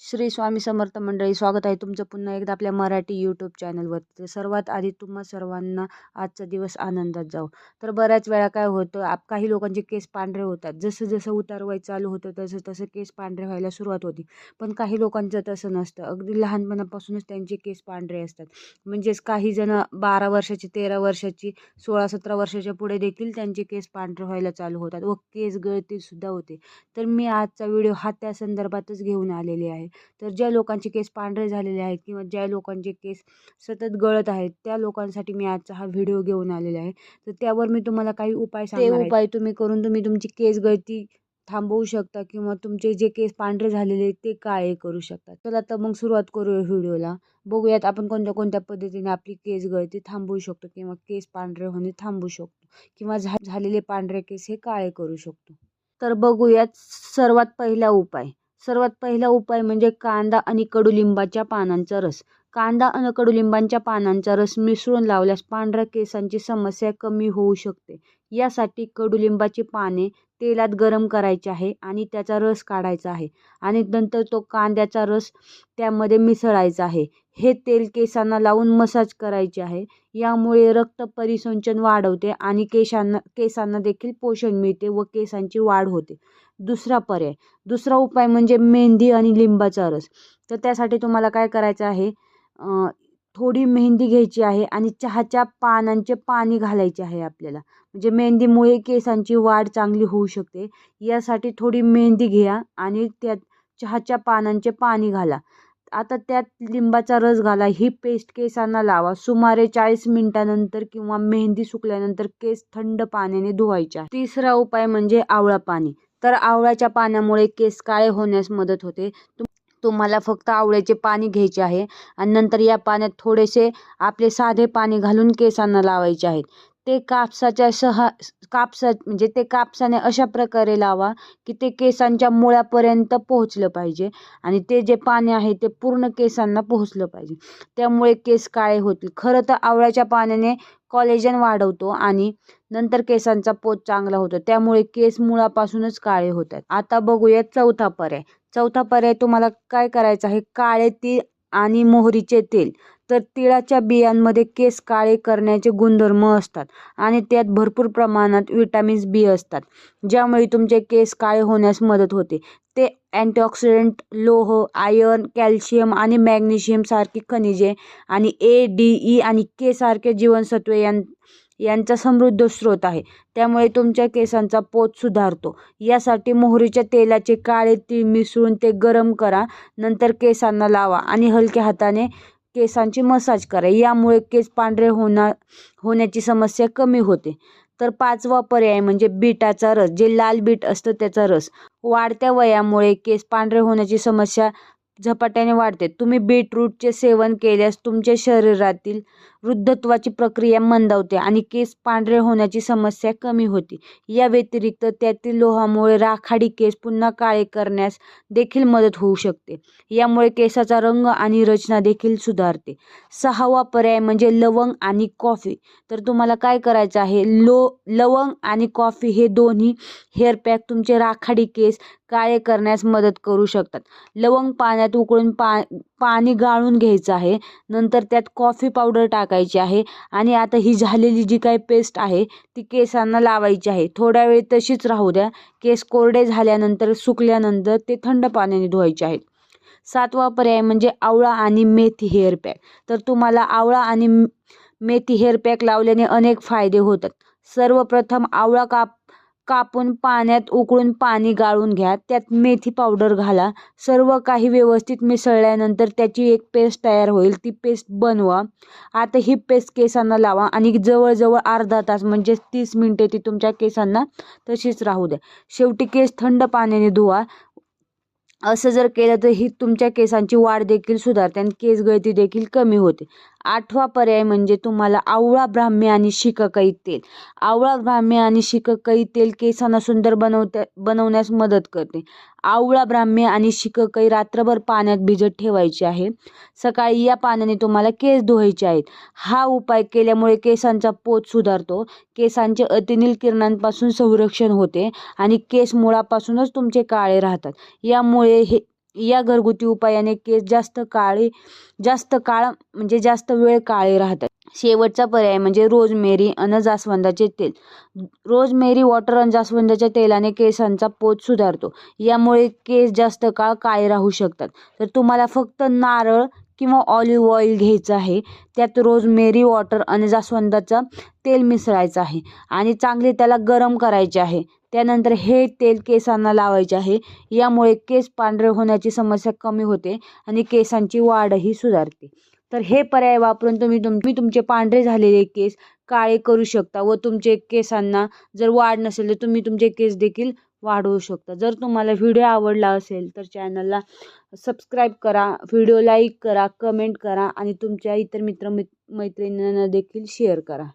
श्री स्वामी समर्थ मंडळी स्वागत आहे तुमचं पुन्हा एकदा आपल्या मराठी यूट्यूब चॅनलवर तर सर्वात आधी तुम्हा सर्वांना आजचा दिवस आनंदात जाऊ तर बऱ्याच वेळा काय होतं आप काही लोकांचे केस पांढरे होतात. जसं जसं उतार व्हाय चालू होतं तसं तसं केस पांढरे व्हायला सुरुवात होती. पण काही लोकांचं तसं नसतं. अगदी लहानपणापासूनच त्यांचे केस पांढरे असतात. म्हणजेच काही जण बारा वर्षाची तेरा वर्षाची सोळा सतरा वर्षाच्या पुढे देखील त्यांचे केस पांढरे व्हायला चालू होतात व केस गळतीसुद्धा होते. तर मी आजचा व्हिडिओ हा त्या संदर्भातच घेऊन आलेली आहे. तर ज्या लोकांचे केस पांढरे झालेले आहेत किंवा ज्या लोकांचे केस सतत गळत आहेत त्या लोकांसाठी मी आजचा हा व्हिडिओ घेऊन आलेला आहे. तर त्यावर मी तुम्हाला काही उपाय सांगते ते उपाय तुम्ही करून तुम्ही तुमची केस गळती थांबवू शकता किंवा तुमचे जे केस पांढरे झालेले ते काळे करू शकता. चला तर मग सुरुवात करूया व्हिडिओला. बघूयात आपण कोणत्या कोणत्या पद्धतीने आपली केस गळती थांबवू शकतो किंवा केस पांढरे होणे थांबवू शकतो किंवा झालेले पांढरे केस हे काळे करू शकतो. तर बघूयात सर्वात पहिला उपाय. सर्वात पहिला उपाय म्हणजे कांदा आणि कडुलिंबाच्या पानांचा रस. कांदा आणि कडुलिंबांच्या पानांचा रस मिसळून लावल्यास पांढऱ्या केसांची समस्या कमी होऊ शकते. यासाठी कडुलिंबाची पाने तेलात गरम करायचे आहे आणि त्याचा रस काढायचा आहे आणि नंतर तो कांद्याचा रस त्यामध्ये मिसळायचा आहे. हे तेल केसांना लावून मसाज करायचे आहे. यामुळे रक्त परिसंचन वाढवते आणि केसांना केसांना देखील पोषण मिळते व केसांची वाढ होते. दुसरा पर्याय दुसरा उपाय म्हणजे मेहंदी आणि लिंबाचा रस. तर त्यासाठी तुम्हाला काय करायचं आहे? थोडी मेहंदी घ्यायची आहे आणि चहाच्या पानांचे पाणी घालायचे आहे आपल्याला. म्हणजे मेहंदीमुळे केसांची वाढ चांगली होऊ शकते. यासाठी थोडी मेहंदी घ्या आणि त्यात चहाच्या पानांचे पाणी घाला. आता त्यात लिंबाचा रस घाला. ही पेस्ट केसांना लावा. सुमारे चाळीस मिनिटानंतर किंवा मेहंदी सुकल्यानंतर केस थंड पाण्याने धुवायच्या तिसरा उपाय म्हणजे आवळा पाणी. तर आवळ्याच्या पाण्यामुळे केस काळे होण्यास मदत होते. तुम्हाला फक्त आवळ्याचे पाणी घ्यायचे आहे आणि नंतर या पाण्यात थोडेसे आपले साधे पाणी घालून केसांना लावायचे आहेत. ते कापसाच्या सहा कापसा म्हणजे ते कापसाने अशा प्रकारे लावा की ते केसांच्या मुळापर्यंत पोहोचलं पाहिजे आणि ते जे पाणी आहे ते पूर्ण केसांना पोहोचलं पाहिजे. त्यामुळे केस काळे होतील. खरं तर आवळ्याच्या पाण्याने कॉलेजन वाढवतो आणि नंतर केसांचा पोत चांगला होतो. त्यामुळे केस मुळापासूनच काळे होतात. आता बघूया चौथा पर्याय. चौथा पर्याय तुम्हाला काय करायचं आहे? काळे तीळ आणि मोहरीचे तेल. तर तिळाच्या बियांमध्ये केस काळे करण्याचे गुणधर्म असतात आणि त्यात भरपूर प्रमाणात विटॅमिन्स बी असतात ज्यामुळे तुमचे केस काळे होण्यास मदत होते. ते अँटीऑक्सिडंट लोह आयर्न कॅल्शियम आणि मॅग्नेशियम सारखी खनिजे आणि ए डी ई आणि के सारखे जीवनसत्वे यां यांचा समृद्ध स्रोत आहे. त्यामुळे तुमच्या केसांचा पोत सुधारतो. यासाठी मोहरीच्या तेलाचे काळे तीळ मिसळून ते गरम करा. नंतर केसांना लावा आणि हलक्या हाताने केसांची मसाज करा. यामुळे केस पांढरे होणार होण्याची समस्या कमी होते. तर पाचवा पर्याय म्हणजे बीटाचा रस. जे लाल बीट असतं त्याचा रस. वाढत्या वयामुळे केस पांढरे होण्याची समस्या झपाट्याने वाढते. तुम्ही बीटरूटचे सेवन केल्यास तुमच्या शरीरातील वृद्धत्वाची प्रक्रिया मंदावते आणि केस पांढरे होण्याची समस्या कमी होते. या व्यतिरिक्त त्यातील लोहामुळे राखाडी केस पुन्हा काळे करण्यास देखील मदत होऊ शकते. यामुळे केसाचा रंग आणि रचना देखील सुधारते. सहावा पर्याय म्हणजे लवंग आणि कॉफी. तर तुम्हाला काय करायचं आहे? लो लवंग आणि कॉफी हे दोन्ही हेअर पॅक तुमचे राखाडी केस काळे करण्यास मदत करू शकतात. लवंग पाण्यात उकळून पा पाणी गाळून घ्यायचं आहे. नंतर त्यात कॉफी पावडर टाकायची आहे. आणि आता ही झालेली जी काही पेस्ट आहे ती केसांना लावायची आहे. थोड्या वेळ तशीच राहू द्या. केस कोरडे झाल्यानंतर सुकल्यानंतर ते थंड पाण्याने धुवायचे आहेत. सातवा पर्याय म्हणजे आवळा आणि मेथी हेअर पॅक. तर तुम्हाला आवळा आणि मेथी हेअर पॅक लावल्याने अनेक फायदे होतात. सर्वप्रथम आवळा काप कापून पाण्यात उकळून पाणी गाळून घ्या. त्यात मेथी पावडर घाला. सर्व काही व्यवस्थित मिसळल्यानंतर त्याची एक पेस्ट तयार होईल. ती पेस्ट बनवा. आता ही पेस्ट केसांना लावा आणि जवळजवळ अर्धा तास म्हणजे तीस मिनटे ती तुमच्या केसांना तशीच राहू द्या. शेवटी केस थंड पाण्याने धुवा. असं जर केलं तर ही तुमच्या केसांची वाढ देखील सुधारते आणि केस गळती देखील कमी होते. आठवा पर्याय म्हणजे तुम्हाला आवळा ब्राह्मी आणि शिकाकाई तेल आवळा ब्राह्मी आणि शिकाकाई तेल केसांना सुंदर बनवत्या बनवण्यास मदत करते. आवळा ब्राह्मी आणि शिकाकाई रात्रभर पाण्यात भिजत ठेवायची आहे. सकाळी या पाण्याने तुम्हाला केस धुवायचे आहेत. हा उपाय केल्यामुळे केसांचा पोत सुधारतो. केसांचे अतिनील किरणांपासून संरक्षण होते आणि केस मुळापासूनच तुमचे काळे राहतात. यामुळे हे या घरगुती उपायाने केस जास्त काळे जास्त काळ म्हणजे जास्त वेळ काळे राहतात. शेवटचा पर्याय म्हणजे रोजमेरी अन जास्वंदाचे तेल. रोजमेरी वॉटर आणि जास्वंदाच्या तेलाने केसांचा पोत सुधारतो. यामुळे केस जास्त काळ काळे राहू शकतात. तर तुम्हाला फक्त नारळ किंवा ऑलिव्ह ऑइल घ्यायचं आहे. त्यात रोजमेरी वॉटर आणि जास्वंदाचं तेल मिसळायचं आहे. आणि चांगले त्याला गरम करायचे आहे. त्यानंतर हे तेल केसांना लावायचे आहे. यामुळे केस पांढरे होण्याची समस्या कमी होते आणि केसांची वाढही सुधारते. तर हे पर्याय वापरून तुम्ही तुम्ही तुमचे पांढरे झालेले केस काळे करू शकता व तुमचे केसांना जर वाढ नसेल तर तुम्ही तुमचे केस देखील वाढवू शकता. जर तुम्हाला व्हिडिओ आवडला असेल तर चॅनलला सबस्क्राईब करा व्हिडिओ लाईक करा कमेंट करा आणि तुमच्या इतर मित्र मैत्रिणींना देखील शेअर करा.